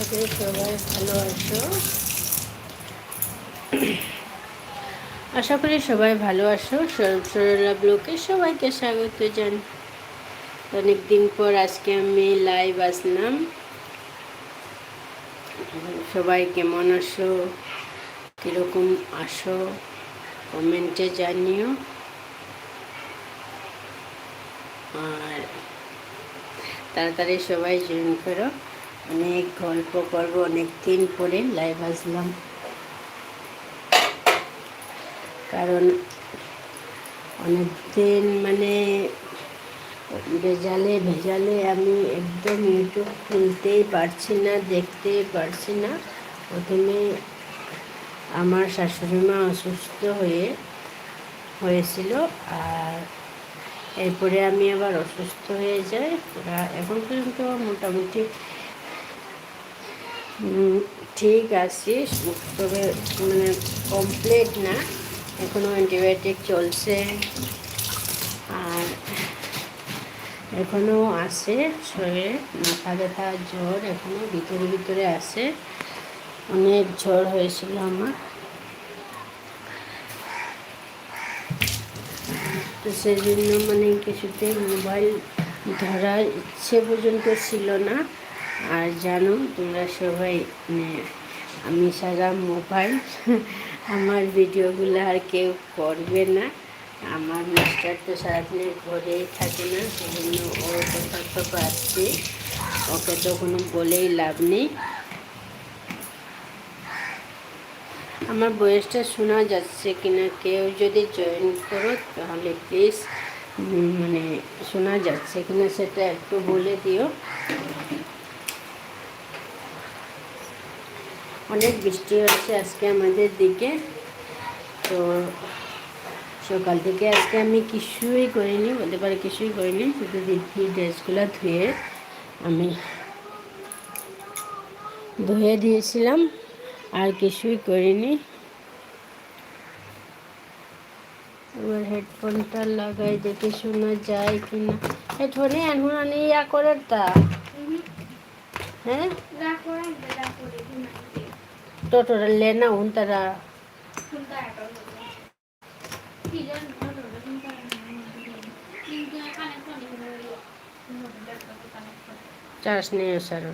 আশা করি সবাই ভালো আছো। আশা করি সবাই ভালো সরব সরলা ব্লকে সবাইকে স্বাগত জান অনেক দিন পর আজকে আমি লাইভ আসলাম। সবাই কেমন আসো কীরকম আসো কমেন্টে জানিও। আর তাড়াতাড়ি সবাই জয়েন করো। অনেক গল্প করব অনেক দিন পরে লাইভ আসলাম। কারণ অনেক দিন মানে ভেজালে ভেজালে আমি একদম ইউটিউব খুলতেই পারছি না, দেখতেই পারছি না। প্রথমে আমার শাশুড়ি মা অসুস্থ হয়ে হয়েছিল আর এরপরে আমি আবার অসুস্থ হয়ে যাই। এখন পর্যন্ত মোটামুটি ঠিক আছে তবে মানে কমপ্লিট না। এখনও অ্যান্টিবায়োটিক চলছে। আর এখনও আছে শরীরে, মাথা ব্যথা, জ্বর এখনও ভিতরে ভিতরে আছে। অনেক জ্বর হয়েছিল আমার। তো সেই জন্য মানে কিছুতে মোবাইল ধরার ইচ্ছে পর্যন্ত ছিল না। আর জানো, তোমরা সবাই মানে আমি সারা মোবাইল, আমার ভিডিওগুলো আর কেউ করবে না। আমার মাস্টার তো সারাদিন ঘরেই থাকে না, সেজন্য ওর কথা তো পাচ্ছি ওকে তো কোনো বলেই লাভ নেই। আমার বয়সটা শোনা যাচ্ছে কিনা, কেউ যদি জয়েন করো, তাহলে প্লিজ মানে শোনা যাচ্ছে কিনা সেটা একটু বলে দিও। অনেক বৃষ্টি হচ্ছে আজকে আমাদের দিকে। তো সকাল থেকে আজকে আমি কিছুই করিনি বলতে পারি কিছুই করিনি শুধু দিদি ড্রেসগুলো ধুয়ে আমি ধুয়ে দিয়েছিলাম আর কিছুই করিনি। এবার হেডফোনটা লাগাই দেখে শোনা যায় কি না হেডফোনে এখন আনি ইয়া করে তা হ্যাঁ? ટોટલ લેના ઉંતરા ચાસની અસર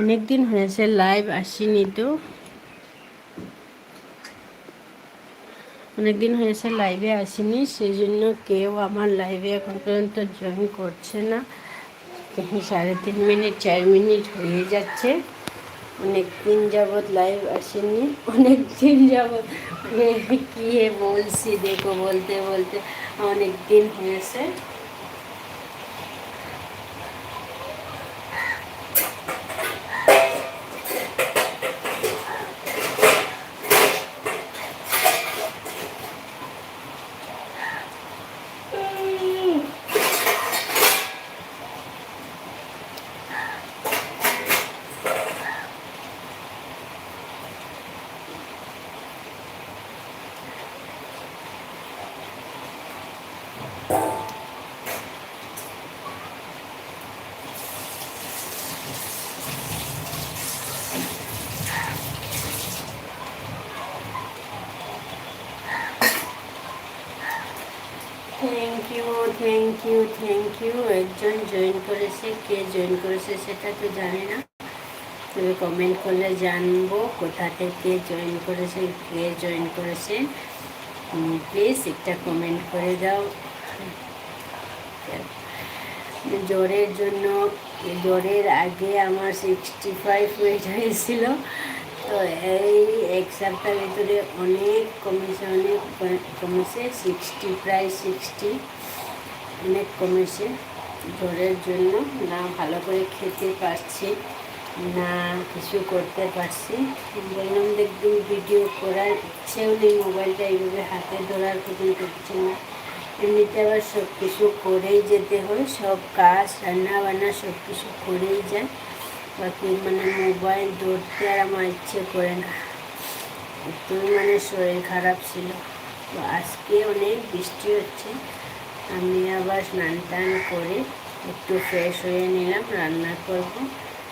অনেক দিন হয়েছে লাইভ আসিনি তো। অনেক দিন হয়েছে লাইভে আসিনি সেই জন্য কেউ আমার লাইভে এখন পর্যন্ত জয়েন করছে না। সাড়ে তিন মিনিট, চার মিনিট হয়ে যাচ্ছে। অনেক দিন যাবৎ লাইভ আসেনি অনেক দিন যাবৎ কি বলছি, দেখো, বলতে বলতে অনেক দিন হয়েছে থ্যাংক ইউ থ্যাংক ইউ একজন জয়েন করেছে, কে জয়েন করেছে সেটা তো জানি না। তবে কমেন্ট করলে জানব কোথা থেকে জয়েন করেছে কে জয়েন করেছে প্লিজ একটা কমেন্ট করে দাও। জ্বরের জন্য, জ্বরের আগে আমার সিক্সটি ফাইভ ওয়েট হয়েছিল। তো এই এক সপ্তাহের ভিতরে অনেক কমেছে অনেক কমেছে সিক্সটি প্রায় সিক্সটি অনেক কমেছে। জ্বরের জন্য না ভালো করে খেতে পারছি, না কিছু করতে পারছি। বললাম দেখবি ভিডিও করার ইচ্ছেও নেই, মোবাইলটা এইভাবে হাতে ধরার কোনো করছে না এমনিতে আবার সব কিছু করেই যেতে হয়, সব কাজ রান্না বান্না সব কিছু করেই যায়। বাকি মানে মোবাইল ধরতে আর আমার ইচ্ছে করে না। একটু মানে শরীর খারাপ ছিল। আজকে অনেক বৃষ্টি হচ্ছে। আমি আবার স্নান টান করে একটু ফ্রেশ হয়ে নিলাম, রান্না করব।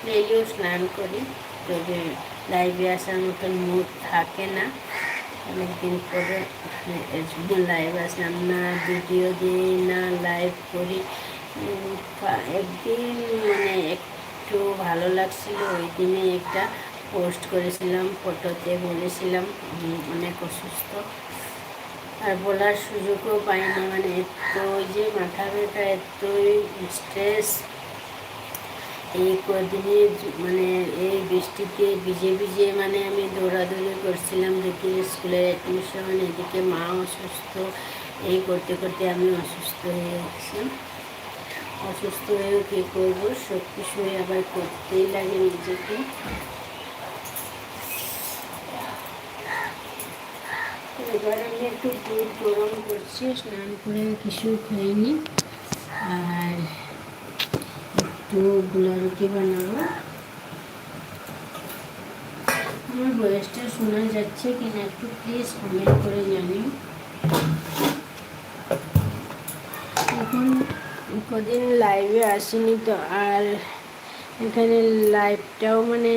ডেলিও স্নান করি তবে লাইভে আসার মতন মুড থাকে না অনেকদিন পরে লাইভ আসলাম, না ভিডিও দিই, না লাইভ করি একদিন মানে একটু ভালো লাগছিল, ওই দিনে একটা পোস্ট করেছিলাম ফটোতে বলেছিলাম অনেক অসুস্থ। আর বলার সুযোগও পাইনি মানে এত যে মাথা ব্যথা এতই স্ট্রেস এই কদিনে মানে এই বৃষ্টিতে ভিজে ভিজে মানে আমি দৌড়াদৌড়ি করছিলাম দুটি স্কুলের অ্যাডমিশন এদিকে মা অসুস্থ। এই করতে করতে আমি অসুস্থ হয়ে যাচ্ছি অসুস্থ হয়েও কী করব? সব কিছুই আবার করতেই লাগে নিজেকে। কিছু আর একটু রুটি বানাবো। আমার শোনা যাচ্ছে কিনা একটু প্লিজ কমেন্ট করে এখন কদিন লাইভে আসিনি তো, আর এখানে লাইভটাও মানে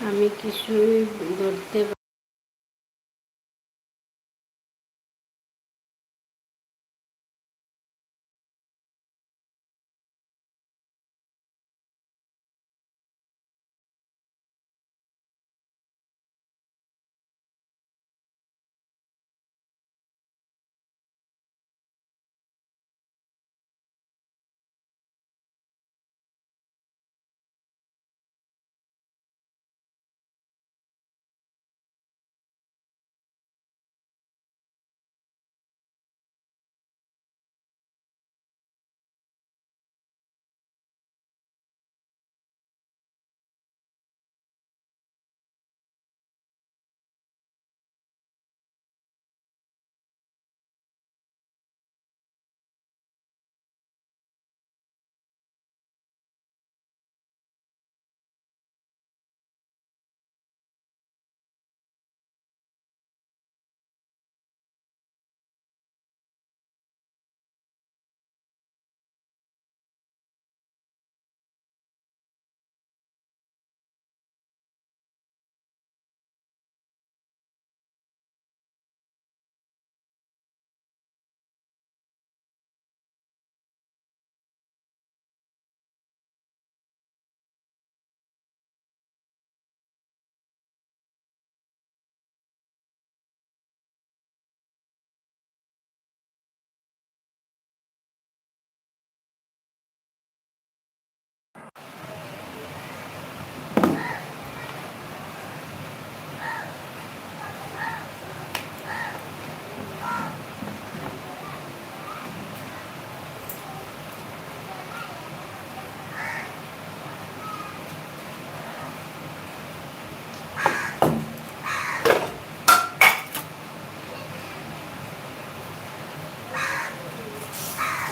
আমি কিছুই ধরতে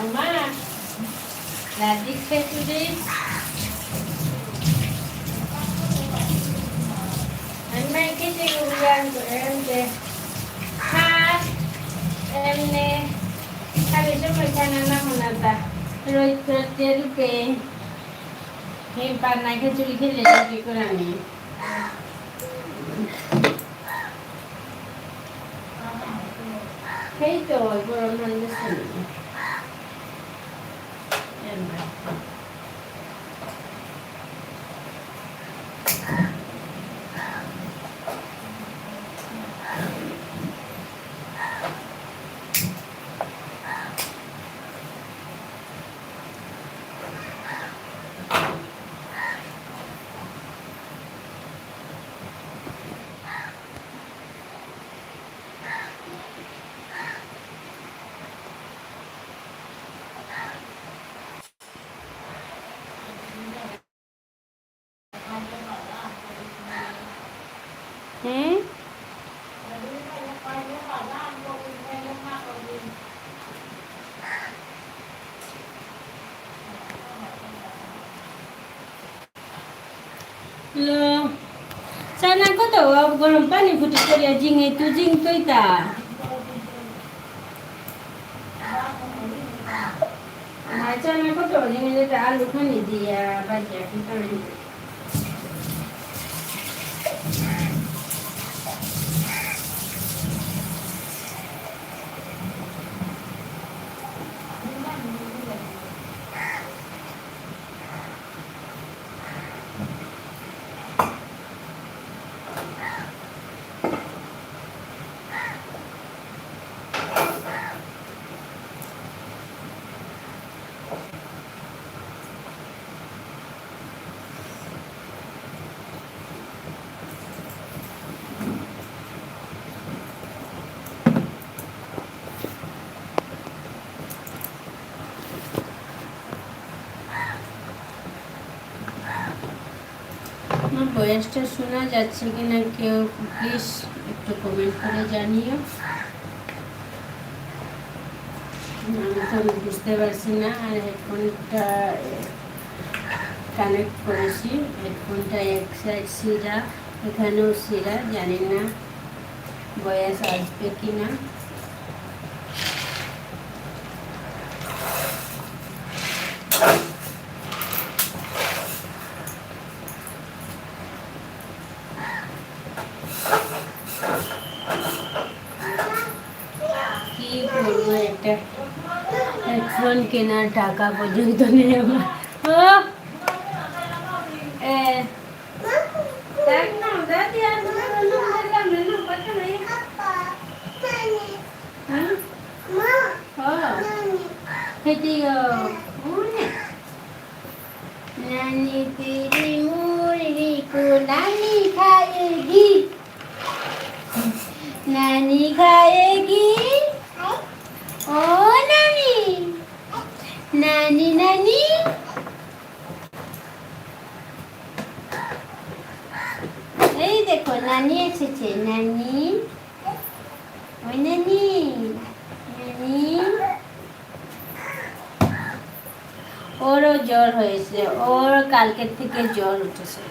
পা- Ama lagi খেজুরি আমি মাইকে যে উড়ান করেন যে হাত, এমনি না মনাতা রোজ করতে রূপে এই পান্না খেজুরি খেলে করে আমি এই তো લો. ચા નાખો તો ગરમ પાણી ફૂટી કર્યા જીંગે તું જીંગ તોય તા ચા નાખો તો જીંગે આલુ ખની દીયા ભાજી આખી તળી বয়সটা শোনা যাচ্ছে কিনা কেউ প্লিজ একটু কমেন্ট করে জানিও। আমি তো বুঝতে পারছি না, আর হেডফোনটা কানেক্ট করেছি। হেডফোনটা এক সাইড সিরা, এখানেও সিরা, জানি না বয়স আসবে কি না কি করব একটা হেডফোন কেনার টাকা পর্যন্ত নেই আমার ও এ দেখ না দাদি আর মনে হলো নানি নানি এই দেখো, নানি এসেছে, নানি। ওই নানি নানি। ওরও জ্বর হয়েছে, ওর কালকের থেকে জ্বর উঠেছে।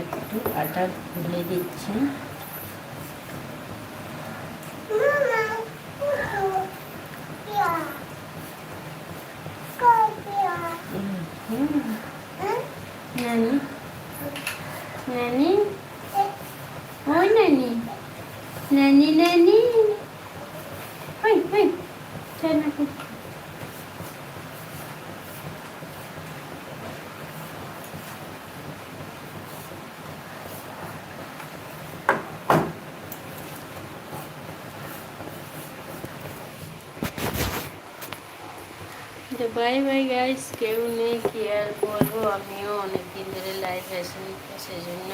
একটু আটা গুলে দিচ্ছি হুম। নানি নানি ওই নানি নানি নানি ওই ওই চাই না গাইস কেউ নেই কি আর বলব আমিও অনেক দিন ধরে লাইভ আসিনি সেই জন্য